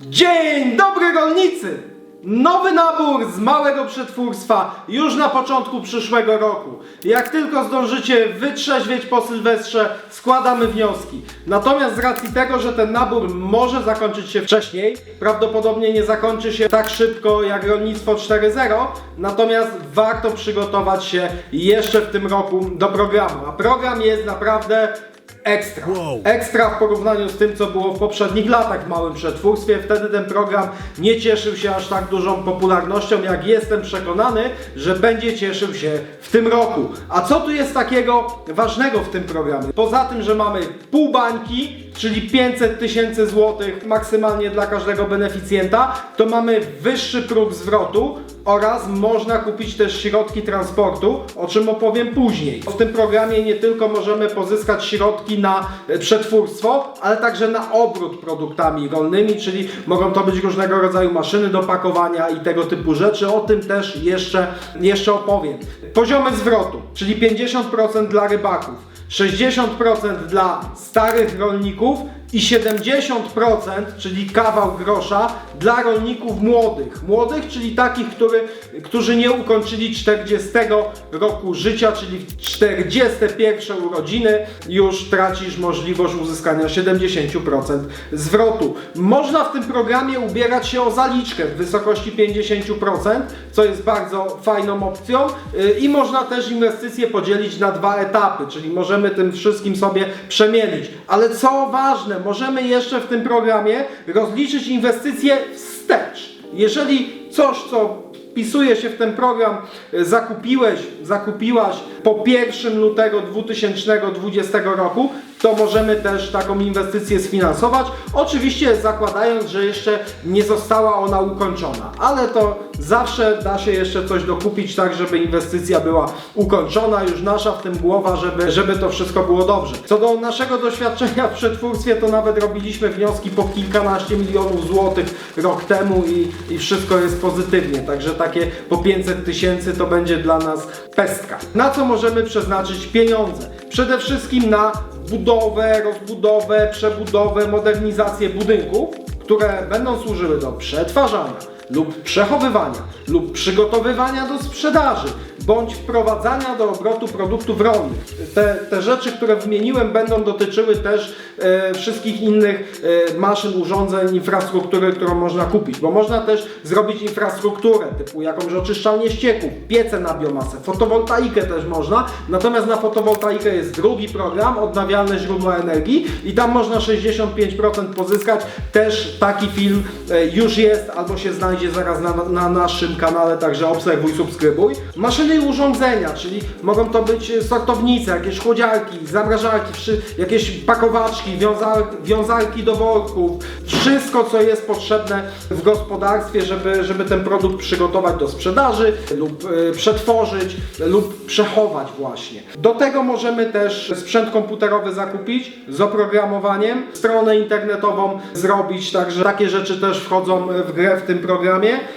Dzień dobry rolnicy! Nowy nabór z małego przetwórstwa już na początku przyszłego roku. Jak tylko zdążycie wytrzeźwieć po Sylwestrze, składamy wnioski. Natomiast z racji tego, że ten nabór może zakończyć się wcześniej, prawdopodobnie nie zakończy się tak szybko jak rolnictwo 4.0, natomiast warto przygotować się jeszcze w tym roku do programu. A program jest naprawdę ekstra. Ekstra w porównaniu z tym, co było w poprzednich latach w małym przetwórstwie. Wtedy ten program nie cieszył się aż tak dużą popularnością, jak jestem przekonany, że będzie cieszył się w tym roku. A co tu jest takiego ważnego w tym programie? Poza tym, że mamy pół bańki, czyli 500 tysięcy złotych maksymalnie dla każdego beneficjenta, to mamy wyższy próg zwrotu oraz można kupić też środki transportu, o czym opowiem później. W tym programie nie tylko możemy pozyskać środki na e, przetwórstwo, ale także na obrót produktami rolnymi, czyli mogą to być różnego rodzaju maszyny do pakowania i tego typu rzeczy. O tym też jeszcze, jeszcze opowiem. Poziomy zwrotu, czyli 50% dla rybaków. 60% dla starych rolników i 70%, czyli kawał grosza, dla rolników młodych. Młodych, czyli takich, który, którzy nie ukończyli 40 roku życia, czyli w 41 urodziny już tracisz możliwość uzyskania 70% zwrotu. Można w tym programie ubierać się o zaliczkę w wysokości 50%, co jest bardzo fajną opcją yy, i można też inwestycje podzielić na dwa etapy, czyli możemy tym wszystkim sobie przemielić. Ale co ważne, możemy jeszcze w tym programie rozliczyć inwestycje wstecz. Jeżeli coś, co wpisuje się w ten program, e, zakupiłeś, zakupiłaś po 1 lutego 2020 roku, to możemy też taką inwestycję sfinansować. Oczywiście zakładając, że jeszcze nie została ona ukończona, ale to zawsze da się jeszcze coś dokupić tak, żeby inwestycja była ukończona, już nasza w tym głowa, żeby, żeby to wszystko było dobrze. Co do naszego doświadczenia w przetwórstwie, to nawet robiliśmy wnioski po kilkanaście milionów złotych rok temu i, i wszystko jest pozytywnie, także takie po 500 tysięcy to będzie dla nas pestka. Na co możemy przeznaczyć pieniądze? Przede wszystkim na budowę, rozbudowę, przebudowę, modernizację budynków, które będą służyły do przetwarzania lub przechowywania lub przygotowywania do sprzedaży bądź wprowadzania do obrotu produktów rolnych. Te, te rzeczy, które wymieniłem, będą dotyczyły też e, wszystkich innych e, maszyn, urządzeń, infrastruktury, którą można kupić, bo można też zrobić infrastrukturę typu jakąś oczyszczalnię ścieków, piece na biomasę, fotowoltaikę też można, natomiast na fotowoltaikę jest drugi program, odnawialne źródła energii i tam można 65% pozyskać. Też taki film e, już jest albo się znajdzie zaraz na, na naszym kanale, także obserwuj, subskrybuj. Maszyny i urządzenia, czyli mogą to być e, sortownice, jakieś chłodziarki, zamrażarki, jakieś pakowaczki, wiązal, wiązarki do worków, wszystko co jest potrzebne w gospodarstwie, żeby, żeby ten produkt przygotować do sprzedaży lub e, przetworzyć lub przechować właśnie. Do tego możemy też sprzęt komputerowy zakupić z oprogramowaniem, stronę internetową zrobić, także takie rzeczy też wchodzą w grę w tym programie.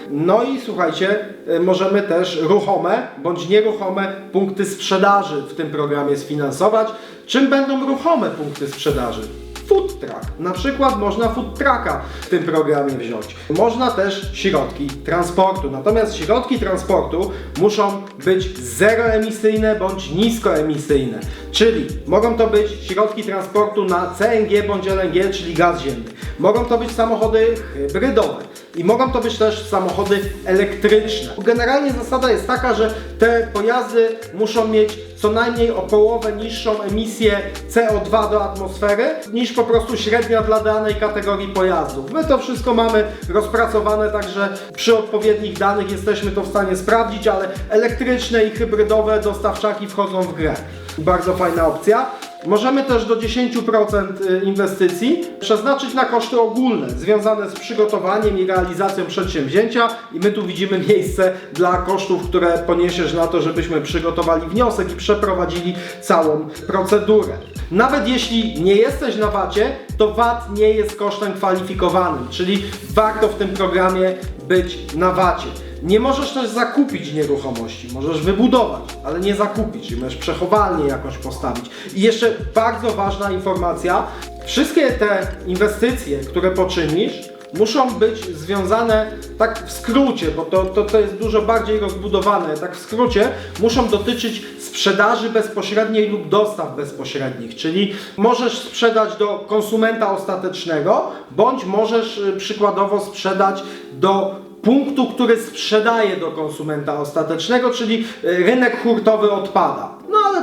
No i słuchajcie, e, możemy też ruchome bądź nieruchome punkty sprzedaży w tym programie sfinansować. Czym będą ruchome punkty sprzedaży? Food truck. Na przykład można food trucka w tym programie wziąć. Można też środki transportu. Natomiast środki transportu muszą być zeroemisyjne bądź niskoemisyjne. Czyli mogą to być środki transportu na CNG bądź LNG, czyli gaz ziemny. Mogą to być samochody hybrydowe. I mogą to być też samochody elektryczne. Generalnie zasada jest taka, że te pojazdy muszą mieć co najmniej o połowę niższą emisję CO2 do atmosfery niż po prostu średnia dla danej kategorii pojazdów. My to wszystko mamy rozpracowane, także przy odpowiednich danych jesteśmy to w stanie sprawdzić, ale elektryczne i hybrydowe dostawczaki wchodzą w grę. Bardzo fajna opcja. Możemy też do 10% inwestycji przeznaczyć na koszty ogólne związane z przygotowaniem i realizacją przedsięwzięcia i my tu widzimy miejsce dla kosztów, które poniesiesz na to, żebyśmy przygotowali wniosek i przeprowadzili całą procedurę. Nawet jeśli nie jesteś na VAT-ie, to VAT nie jest kosztem kwalifikowanym, czyli warto w tym programie być na VAT-ie. Nie możesz też zakupić nieruchomości, możesz wybudować, ale nie zakupić, możesz przechowalnię jakąś postawić. I jeszcze bardzo ważna informacja, wszystkie te inwestycje, które poczynisz, muszą być związane, tak w skrócie, bo to, to, to jest dużo bardziej rozbudowane, tak w skrócie, muszą dotyczyć sprzedaży bezpośredniej lub dostaw bezpośrednich, czyli możesz sprzedać do konsumenta ostatecznego, bądź możesz y, przykładowo sprzedać do punktu, który sprzedaje do konsumenta ostatecznego, czyli y, rynek hurtowy odpada.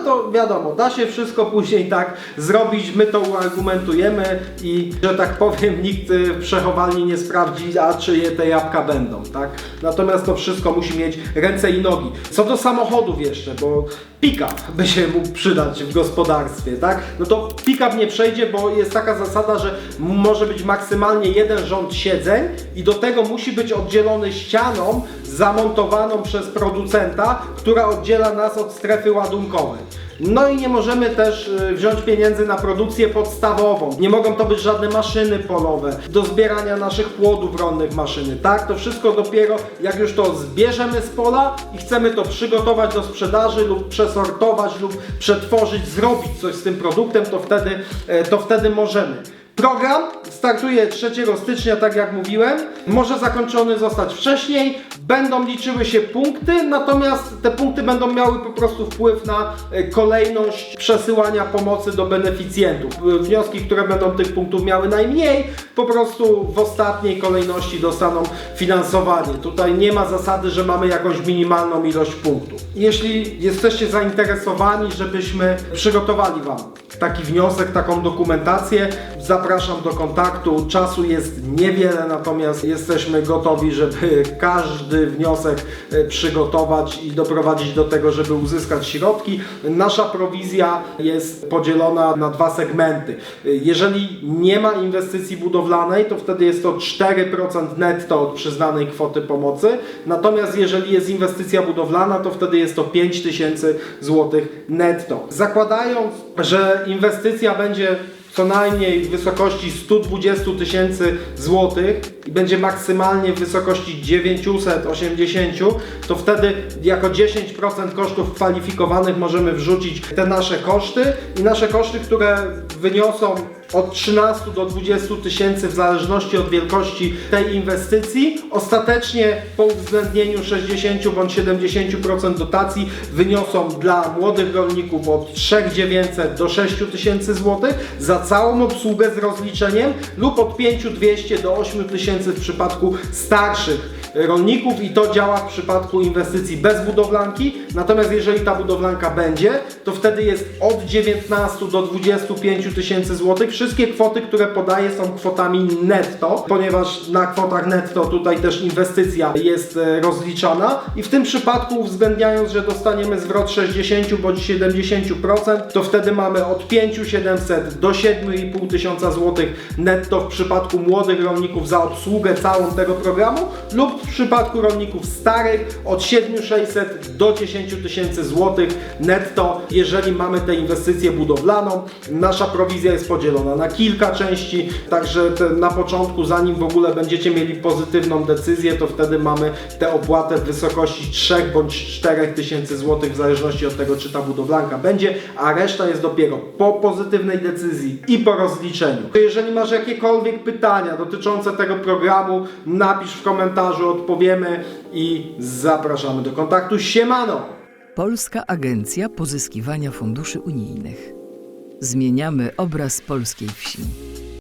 To wiadomo, da się wszystko później tak zrobić, my to uargumentujemy i, że tak powiem, nikt y, w przechowalni nie sprawdzi, a czyje te jabłka będą, tak? Natomiast to wszystko musi mieć ręce i nogi. Co do samochodów jeszcze, bo pick-up by się mógł przydać w gospodarstwie, tak? No to pick-up nie przejdzie, bo jest taka zasada, że może być maksymalnie jeden rząd siedzeń i do tego musi być oddzielony ścianą zamontowaną przez producenta, która oddziela nas od strefy ładunkowej. No i nie możemy też y, wziąć pieniędzy na produkcję podstawową. Nie mogą to być żadne maszyny polowe, do zbierania naszych płodów rolnych maszyny, tak? To wszystko dopiero jak już to zbierzemy z pola i chcemy to przygotować do sprzedaży lub przesortować lub przetworzyć, zrobić coś z tym produktem, to wtedy, e, to wtedy możemy. Program startuje 3 stycznia, tak jak mówiłem. Może zakończony zostać wcześniej. Będą liczyły się punkty, natomiast te punkty będą miały po prostu wpływ na e, kolejność przesyłania pomocy do beneficjentów. E, Wnioski, które będą tych punktów miały najmniej, po prostu w ostatniej kolejności dostaną finansowanie. Tutaj nie ma zasady, że mamy jakąś minimalną ilość punktów. Jeśli jesteście zainteresowani, żebyśmy przygotowali Wam taki wniosek, taką dokumentację, zapraszam do kontaktu. Czasu jest niewiele, natomiast jesteśmy gotowi, żeby każdy wniosek e, przygotować i doprowadzić do tego, żeby uzyskać środki. Nasza prowizja jest podzielona na dwa segmenty. E, Jeżeli nie ma inwestycji budowlanej, to wtedy jest to 4% netto od przyznanej kwoty pomocy. Natomiast jeżeli jest inwestycja budowlana, to wtedy jest to 5000 zł netto. Zakładając, że inwestycja będzie co najmniej w wysokości 120 tysięcy złotych i będzie maksymalnie w wysokości 980, to wtedy jako 10% kosztów kwalifikowanych możemy wrzucić te nasze koszty i nasze koszty, które wyniosą od 13 do 20 tysięcy w zależności od wielkości tej inwestycji. Ostatecznie po uwzględnieniu 60 bądź 70% dotacji wyniosą dla młodych rolników od 3900 do 6000 zł za całą obsługę z rozliczeniem lub od 5200 do 8000 w przypadku starszych rolników i to działa w przypadku inwestycji bez budowlanki. Natomiast jeżeli ta budowlanka będzie, to wtedy jest od 19 do 25 tysięcy złotych. Wszystkie kwoty, które podaję są kwotami netto, ponieważ na kwotach netto tutaj też inwestycja jest e, rozliczana i w tym przypadku uwzględniając, że dostaniemy zwrot 60 bądź 70%, to wtedy mamy od 5700 do 7500 tysiąca złotych netto w przypadku młodych rolników za obsługę całą tego programu lub w przypadku rolników starych od 7600 do 10 tysięcy złotych netto, jeżeli mamy tę inwestycję budowlaną. Nasza prowizja jest podzielona na kilka części, także na początku, zanim w ogóle będziecie mieli pozytywną decyzję, to wtedy mamy tę opłatę w wysokości 3 bądź 4 tysięcy złotych, w zależności od tego, czy ta budowlanka będzie, a reszta jest dopiero po pozytywnej decyzji i po rozliczeniu. Jeżeli masz jakiekolwiek pytania dotyczące tego programu, napisz w komentarzu, odpowiemy i zapraszamy do kontaktu. Siemano! Polska Agencja Pozyskiwania Funduszy Unijnych. Zmieniamy obraz polskiej wsi.